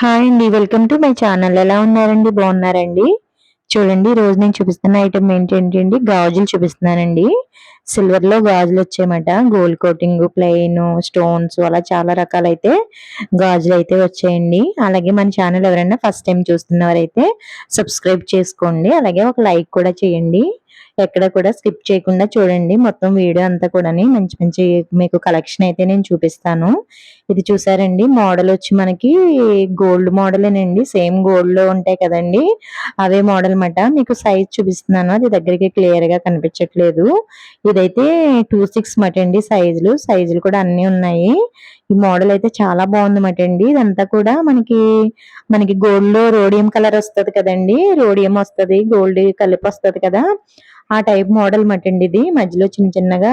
Hi అండి welcome to my channel ఎలా ఉన్నారండి? బాగున్నారండి? చూడండి రోజు నేను చూపిస్తున్న ఐటమ్ ఏంటంటే గాజులు చూపిస్తున్నానండి. సిల్వర్లో గాజులు వచ్చాయన్నమాట. గోల్డ్ కోటింగ్ ప్లెయిన్ స్టోన్స్ అలా చాలా రకాలైతే గాజులు అయితే వచ్చాయండి. అలాగే మన ఛానల్ ఎవరైనా ఫస్ట్ టైం చూస్తున్నవారైతే సబ్స్క్రైబ్ చేసుకోండి. అలాగే ఒక లైక్ కూడా చేయండి. ఎక్కడ కూడా స్కిప్ చేయకుండా చూడండి. మొత్తం వీడియో అంతా కూడా మంచి మంచి మీకు కలెక్షన్ అయితే నేను చూపిస్తాను. ఇది చూసారండి మోడల్ వచ్చి మనకి గోల్డ్ మోడలేనండి సేమ్ గోల్డ్లో ఉంటాయి కదండి. అవే మోడల్ మాట మీకు సైజ్ చూపిస్తున్నాను. అది దగ్గరికి క్లియర్గా కనిపించట్లేదు. ఇదైతే టూ సిక్స్ మట అండి సైజులు సైజులు కూడా అన్ని ఉన్నాయి. ఈ మోడల్ అయితే చాలా బాగుంది అండి. ఇదంతా కూడా మనకి మనకి గోల్డ్లో రోడియం కలర్ వస్తుంది కదండి. రోడియం వస్తుంది గోల్డ్ కలిపి వస్తుంది కదా. ఆ టైప్ మోడల్ మటండి ఇది. మధ్యలో చిన్న చిన్నగా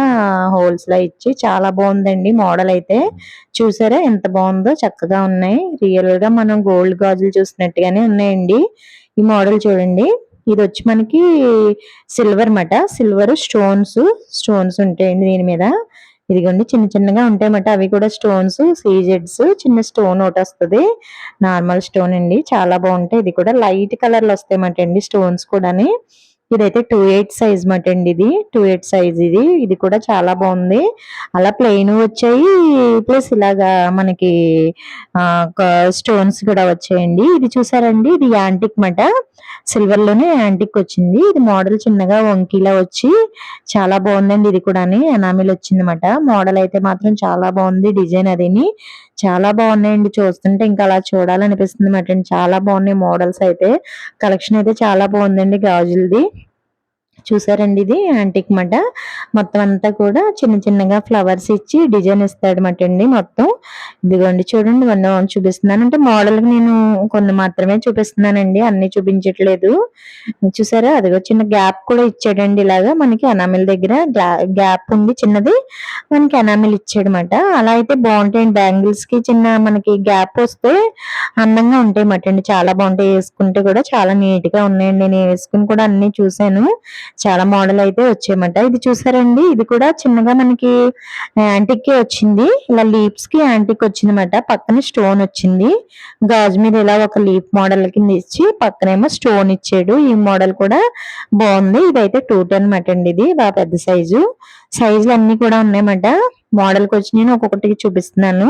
హోల్స్ లా ఇచ్చి చాలా బాగుందండి మోడల్ అయితే. చూసారా ఎంత బాగుందో? చక్కగా ఉన్నాయి. రియల్గా మనం గోల్డ్ గాజులు చూసినట్టుగానే ఉన్నాయండి. ఈ మోడల్ చూడండి. ఇది వచ్చి మనకి సిల్వర్ మట. Silver stones. స్టోన్స్ ఉంటాయండి దీని మీద. ఇదిగోండి చిన్న చిన్నగా ఉంటాయన్నమాట అవి కూడా స్టోన్స్ సీజెడ్స్ చిన్న స్టోన్ ఒకటి వస్తుంది. నార్మల్ స్టోన్ అండి. చాలా బాగుంటాయి. ఇది కూడా లైట్ కలర్లు వస్తాయి వస్తాయన్నమాట అండి స్టోన్స్ కూడాని. ఇదైతే టూ ఎయిట్ సైజ్ మాట అండి ఇది. టూ ఎయిట్ సైజ్ ఇది. ఇది కూడా చాలా బాగుంది. అలా ప్లెయిన్ వచ్చాయి. ప్లస్ ఇలాగా మనకి స్టోన్స్ కూడా వచ్చాయండి. ఇది చూసారండి? ఇది యాంటిక్ మాట. సిల్వర్లోనే యాంటిక్ వచ్చింది. ఇది మోడల్ చిన్నగా వంకీలా వచ్చి చాలా బాగుందండి ఇది కూడా ఎనామిల్ వచ్చింది అనమాట మోడల్ అయితే మాత్రం చాలా బాగుంది డిజైన్ అదిని. చాలా బాగున్నాయండి. చూస్తుంటే ఇంకా అలా చూడాలనిపిస్తుంది మాట చాలా బాగున్నాయి మోడల్స్ అయితే. కలెక్షన్ అయితే చాలా బాగుందండి గాజులది. చూసారండి ఇది యాంటిక్ మాట మొత్తం అంతా కూడా చిన్న చిన్నగా ఫ్లవర్స్ ఇచ్చి డిజైన్ ఇస్తాడనమాట అండి మొత్తం. ఇదిగోండి చూడండి వన్ చూపిస్తున్నాను. అంటే మోడల్ నేను కొన్ని మాత్రమే చూపిస్తున్నానండి. అన్ని చూపించట్లేదు. చూసారా? అదిగో చిన్న గ్యాప్ కూడా ఇచ్చాడండి ఇలాగా. మనకి అనామిల్ దగ్గర గ్యాప్ ఉంది చిన్నది. మనకి అనామిల్ ఇచ్చాడనమాట అలా అయితే బాగుంటాయండి. బ్యాంగిల్స్కి చిన్న మనకి గ్యాప్ వస్తే అందంగా ఉంటాయి మాట అండి. చాలా బాగుంటాయి. వేసుకుంటే కూడా చాలా నీట్గా ఉన్నాయండి. నేను వేసుకుని కూడా అన్ని చూసాను చాలా మోడల్ అయితే వచ్చాయమాట. ఇది చూసారండి? ఇది కూడా చిన్నగా మనకి యాంటిక్ వచ్చింది. ఇలా లీప్స్కి యాంటిక్ వచ్చిందన్నమాట. పక్కన స్టోన్ వచ్చింది. గాజు మీద ఇలా ఒక లీప్ మోడల్ కింద ఇచ్చి పక్కనేమో స్టోన్ ఇచ్చాడు. ఈ మోడల్ కూడా బాగుంది. ఇదైతే టూ టెన్ మాట అండి ఇది. బాగా పెద్ద సైజు సైజులు అన్ని కూడా ఉన్నాయన్నమాట. మోడల్కి వచ్చి నేను ఒక్కొక్కటి చూపిస్తున్నాను.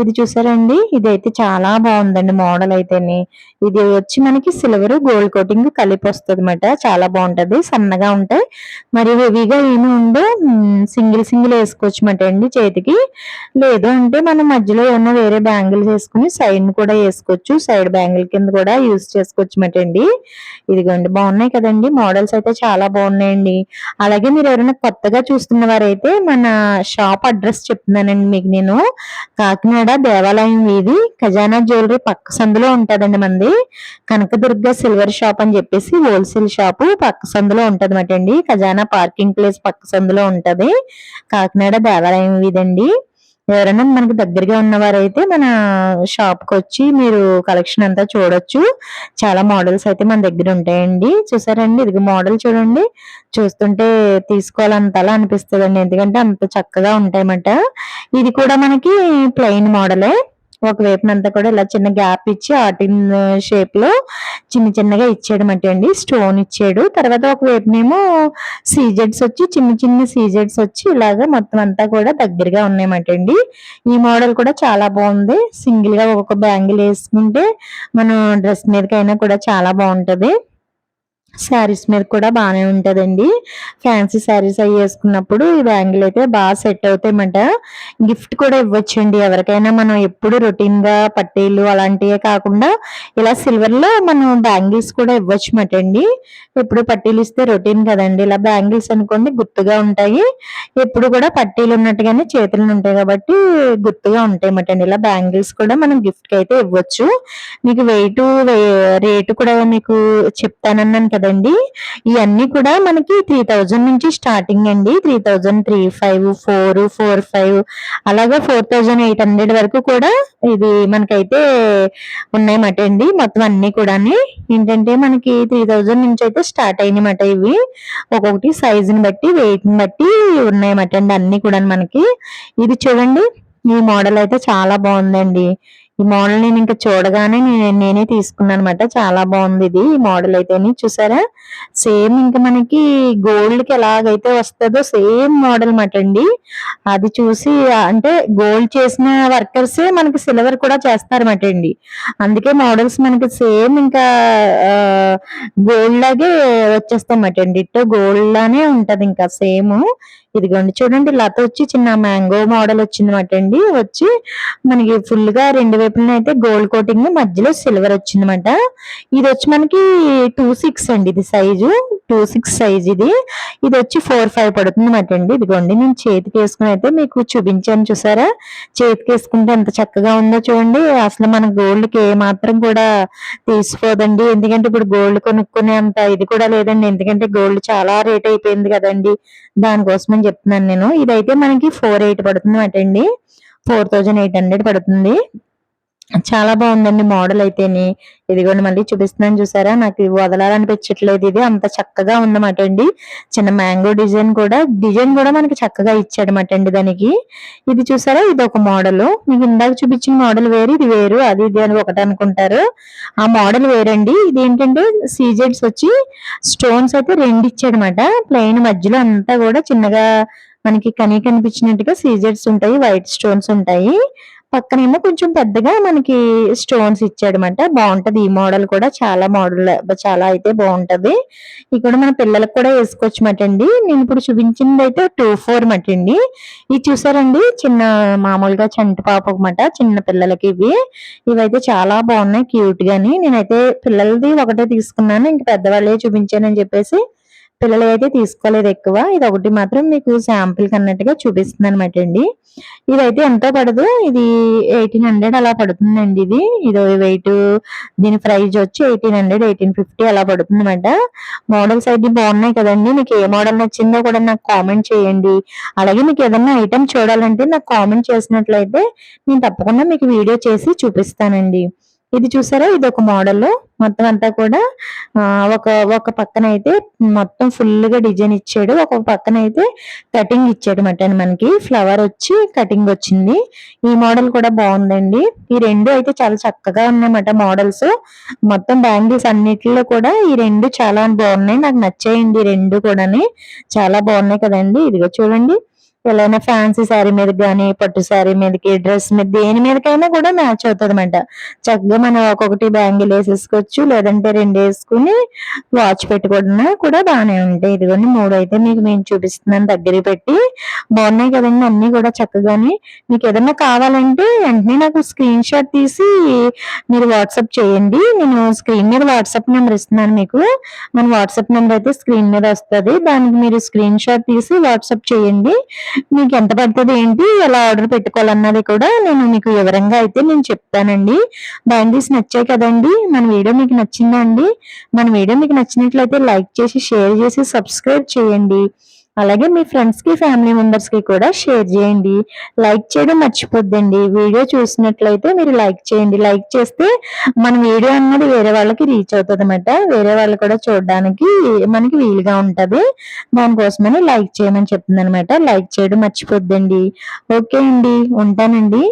ఇది చూసారండి? ఇది అయితే చాలా బాగుందండి మోడల్ అయితేనే. ఇది వచ్చి మనకి సిల్వర్ గోల్డ్ కోటింగ్ కలిపి వస్తుంది అనమాట చాలా బాగుంటది. సన్నగా ఉంటాయి. మరి హెవీగా ఏమి ఉందో సింగిల్ సింగిల్ వేసుకోవచ్చు అనమాట అండి చేతికి. లేదు అంటే మనం మధ్యలో ఏమన్నా వేరే బ్యాంగిల్స్ వేసుకుని సైడ్ కూడా వేసుకోవచ్చు. సైడ్ బ్యాంగిల్ కింద కూడా యూజ్ చేసుకోవచ్చు అనమాట అండి. ఇదిగోండి బాగున్నాయి కదండి. మోడల్స్ అయితే చాలా బాగున్నాయండి. అలాగే మీరు ఎవరైనా కొత్తగా చూస్తున్న వారైతే మన షాప్ అడ్రస్ చెప్తున్నానండి మీకు నేను. కాకినాడ దేవాలయం వీధి ఖజానా జ్యువెలరీ పక్క సందులో ఉంటుందండి మంది. కనకదుర్గ సిల్వర్ షాప్ అని చెప్పేసి హోల్సేల్ షాపు పక్క సందులో ఉంటది అండి. ఖజానా పార్కింగ్ ప్లేస్ పక్క సందులో ఉంటుంది. కాకినాడ దేవాలయం వీధి అండి. ఎవరైనా మనకి దగ్గరగా ఉన్నవారైతే మన షాప్కి వచ్చి మీరు కలెక్షన్ అంతా చూడొచ్చు. చాలా మోడల్స్ అయితే మన దగ్గర ఉంటాయండి. చూసారండి? ఇది మోడల్ చూడండి. చూస్తుంటే తీసుకోవాలంతలా అనిపిస్తుంది ఎందుకంటే అంత చక్కగా ఉంటాయన్నమాట. ఇది కూడా మనకి ప్లెయిన్ మోడలే. ఒక వైపునంతా కూడా ఇలా చిన్న గ్యాప్ ఇచ్చి ఆటిన్ షేప్లో చిన్న చిన్నగా ఇచ్చాడు అండి. స్టోన్ ఇచ్చాడు తర్వాత ఒక వైపునేమో సీజెడ్స్ వచ్చి చిన్న చిన్న సీజెడ్స్ వచ్చి ఇలాగా మొత్తం అంతా కూడా దగ్గరగా ఉన్నాయన్నమాట అండి. ఈ మోడల్ కూడా చాలా బాగుంది. సింగిల్గా ఒక్కొక్క బ్యాంగిల్ వేసుకుంటే మనం డ్రెస్ మీదకైనా కూడా చాలా బాగుంటది. శారీస్ మీద కూడా బాగానే ఉంటుందండి. ఫ్యాన్సీ శారీస్ అవి వేసుకున్నప్పుడు ఈ బ్యాంగిల్ అయితే బాగా సెట్ అవుతాయన్నమాట. గిఫ్ట్ కూడా ఇవ్వచ్చండి. ఎవరికైనా మనం ఎప్పుడు రొటీన్గా పట్టీలు అలాంటివే కాకుండా ఇలా సిల్వర్లో మనం బ్యాంగిల్స్ కూడా ఇవ్వచ్చు అండి ఎప్పుడు పట్టీలు ఇస్తే రొటీన్ కదండి. ఇలా బ్యాంగిల్స్ అనుకోండి గుర్తుగా ఉంటాయి. ఎప్పుడు కూడా పట్టీలు ఉన్నట్టుగానే చేతులు ఉంటాయి కాబట్టి గుర్తుగా ఉంటాయి అండి ఇలా బ్యాంగిల్స్ కూడా మనం గిఫ్ట్కి అయితే ఇవ్వచ్చు. మీకు వెయిట్ రేటు కూడా మీకు చెప్తానన్నాను కదా కదండి ఇవన్నీ కూడా మనకి త్రీ థౌజండ్ నుంచి స్టార్టింగ్ అండి. Three thousand three five four four five అలాగా ఫోర్ థౌజండ్ ఎయిట్ హండ్రెడ్ వరకు కూడా ఇది మనకైతే ఉన్నాయన్నమాట అండి. మొత్తం అన్ని కూడా ఏంటంటే మనకి త్రీ థౌజండ్ నుంచి అయితే స్టార్ట్ అయినాయన్నమాట ఇవి. ఒక్కొక్కటి సైజుని బట్టి వెయిట్ని బట్టి ఉన్నాయన్నమాట అండి అన్ని కూడా మనకి. ఇది చూడండి. ఈ మోడల్ అయితే చాలా బాగుందండి. ఈ మోడల్ నేను ఇంకా చూడగానే నే- నేనే తీసుకున్నాను అనమాట చాలా బాగుంది ఇది ఈ మోడల్ అయితే చూసారా? సేమ్ ఇంకా మనకి గోల్డ్కి ఎలాగైతే వస్తుందో సేమ్ మోడల్ మాట అండి. అది చూసి అంటే గోల్డ్ చేసిన వర్కర్స్ మనకి సిల్వర్ కూడా చేస్తారన్నమాట అండి. అందుకే మోడల్స్ మనకి సేమ్ ఇంకా గోల్డ్ లాగే వచ్చేస్తాయన్నమాట అండి. ఇట్టు గోల్డ్ లానే ఉంటది ఇంకా సేమ్. ఇదిగోండి. చూడండి లత వచ్చి చిన్న మ్యాంగో మోడల్ వచ్చింది అనమాట అండి వచ్చి మనకి ఫుల్గా రెండు వైపున అయితే గోల్డ్ కోటింగ్ మధ్యలో సిల్వర్ వచ్చిందన్నమాట. ఇది వచ్చి మనకి టూ సిక్స్ అండి ఇది సైజు. టూ సిక్స్ సైజ్ ఇది. ఇది వచ్చి ఫోర్ ఫైవ్ పడుతుంది అనమాట అండి ఇదిగోండి నేను చేతికి వేసుకుని అయితే మీకు చూపించాను చూసారా? చేతికి వేసుకుంటే ఎంత చక్కగా ఉందో చూడండి. అసలు మన గోల్డ్కి ఏ మాత్రం కూడా తీసిపోదండి. ఎందుకంటే ఇప్పుడు గోల్డ్ కొనుక్కునే అంత ఇది కూడా లేదండి. ఎందుకంటే గోల్డ్ చాలా రేట్ అయిపోయింది కదండి. దానికోసమని చెప్తున్నాను నేను. ఇదైతే మనకి ఫోర్ ఎయిట్ పడుతుంది అండి ఫోర్ థౌజండ్ ఎయిట్ హండ్రెడ్ పడుతుంది. చాలా బాగుందండి మోడల్ అయితేని. ఇదిగోండి మళ్ళీ చూపిస్తున్నాను చూసారా? నాకు ఇది వదలాలనిపించట్లేదు ఇది. అంత చక్కగా ఉందన్నమాట అండి. చిన్న మ్యాంగో డిజైన్ కూడా డిజైన్ కూడా మనకి చక్కగా ఇచ్చాడనమాట అండి దానికి. ఇది చూసారా? ఇది ఒక మోడల్. మీకు ఇందాక చూపించిన మోడల్ వేరు ఇది వేరు అది ఇది అని ఒకటి అనుకుంటారు. ఆ మోడల్ వేరండి. ఇది ఏంటంటే సీజెడ్స్ వచ్చి స్టోన్స్ అయితే రెండు ఇచ్చాడనమాట ప్లెయిన్ మధ్యలో అంతా కూడా చిన్నగా మనకి కనీ కనిపించినట్టుగా సీజెడ్స్ ఉంటాయి వైట్ స్టోన్స్ ఉంటాయి. పక్కనేమో కొంచెం పెద్దగా మనకి స్టోన్స్ ఇచ్చాడనమాట బాగుంటది. ఈ మోడల్ కూడా చాలా మోడల్ చాలా అయితే బాగుంటది. ఇక్కడ మన పిల్లలకు కూడా వేసుకోవచ్చు మాట అండి నేను ఇప్పుడు చూపించింది అయితే టూ ఫోర్ మట అండి ఇది చూసారండి? చిన్న మామూలుగా చంటి పాప మాట చిన్న పిల్లలకి ఇవి. ఇవైతే చాలా బాగున్నాయి క్యూట్ గాని. నేనైతే పిల్లలది ఒకటే తీసుకున్నాను. ఇంక పెద్దవాళ్ళే చూపించానని చెప్పేసి పిల్లలు అయితే తీసుకోలేదు ఎక్కువ. ఇది ఒకటి మాత్రం మీకు శాంపుల్ కన్నట్టుగా చూపిస్తుంది అనమాట అండి. ఇదైతే ఎంతో పడదు. ఇది ఎయిటీన్ హండ్రెడ్ అలా పడుతుందండి ఇది. ఇది వెయిట్ దీని ప్రైస్ వచ్చి ఎయిటీన్ హండ్రెడ్ ఎయిటీన్ ఫిఫ్టీ అలా పడుతుంది అనమాట మోడల్స్ అయితే బాగున్నాయి కదండి. మీకు ఏ మోడల్ నచ్చిందో కూడా నాకు కామెంట్ చేయండి. అలాగే మీకు ఏదైనా ఐటమ్ చూడాలంటే నాకు కామెంట్ చేసినట్లయితే నేను తప్పకుండా మీకు వీడియో చేసి చూపిస్తానండి. ఇది చూసారా? ఇది ఒక మోడల్ మొత్తం అంతా కూడా ఒక ఒక పక్కన అయితే మొత్తం ఫుల్గా డిజైన్ ఇచ్చాడు. ఒక పక్కన అయితే కటింగ్ ఇచ్చాడు మటన్ మనకి. ఫ్లవర్ వచ్చి కటింగ్ వచ్చింది. ఈ మోడల్ కూడా బాగుందండి. ఈ రెండు అయితే చాలా చక్కగా ఉన్నాయన్నమాట మోడల్స్ మొత్తం బ్యాంగిల్స్ అన్నిటిలో కూడా ఈ రెండు చాలా బాగున్నాయి. నాకు నచ్చాయండి రెండు కూడాని. చాలా బాగున్నాయి కదండి. ఇదిగో చూడండి. ఎలా ఫ్యాన్సీ శారీ మీద కానీ పట్టు శారీ మీదకి డ్రెస్ మీద దేని మీదకైనా కూడా మ్యాచ్ అవుతుంది అనమాట చక్కగా మనం ఒక్కొక్కటి బ్యాంగిల్ వేసేసుకోవచ్చు లేదంటే రెండు వేసుకుని వాచ్ పెట్టుకోవడం కూడా బాగానే ఉంటాయి. ఇదిగోండి మూడు అయితే మీకు నేను చూపిస్తున్నాను దగ్గర పెట్టి. బాగున్నాయి కదండి అన్ని కూడా చక్కగాని. మీకు ఏదైనా కావాలంటే వెంటనే నాకు స్క్రీన్ షాట్ తీసి మీరు వాట్సాప్ చేయండి. నేను స్క్రీన్ మీద వాట్సాప్ నెంబర్ ఇస్తున్నాను మీకు. మన వాట్సాప్ నెంబర్ అయితే స్క్రీన్ మీద వస్తుంది. దానికి మీరు స్క్రీన్ షాట్ తీసి వాట్సాప్ చేయండి. మీకు ఎంత పడుతుంది ఏంటి? ఎలా ఆర్డర్ పెట్టుకోవాలన్నది కూడా నేను మీకు వివరంగా అయితే నేను చెప్తానండి. బ్యాంగిల్స్ నచ్చాయి కదండి? మన వీడియో మీకు నచ్చిందా అండి మన వీడియో మీకు నచ్చినట్లయితే లైక్ చేసి షేర్ చేసి సబ్స్క్రైబ్ చేయండి. అలాగే మీ ఫ్రెండ్స్కి ఫ్యామిలీ మెంబర్స్కి కూడా షేర్ చేయండి. లైక్ చేయడం మర్చిపోద్దండి. వీడియో చూసినట్లయితే మీరు లైక్ చేయండి. లైక్ చేస్తే మన వీడియో అన్నది వేరే వాళ్ళకి రీచ్ అవుతుంది అనమాట వేరే వాళ్ళు కూడా చూడడానికి మనకి వీలుగా ఉంటుంది. దానికోసమని లైక్ చేయమని చెప్తుంది అనమాట లైక్ చేయడం మర్చిపోద్దండి. ఓకే అండి. ఉంటానండి.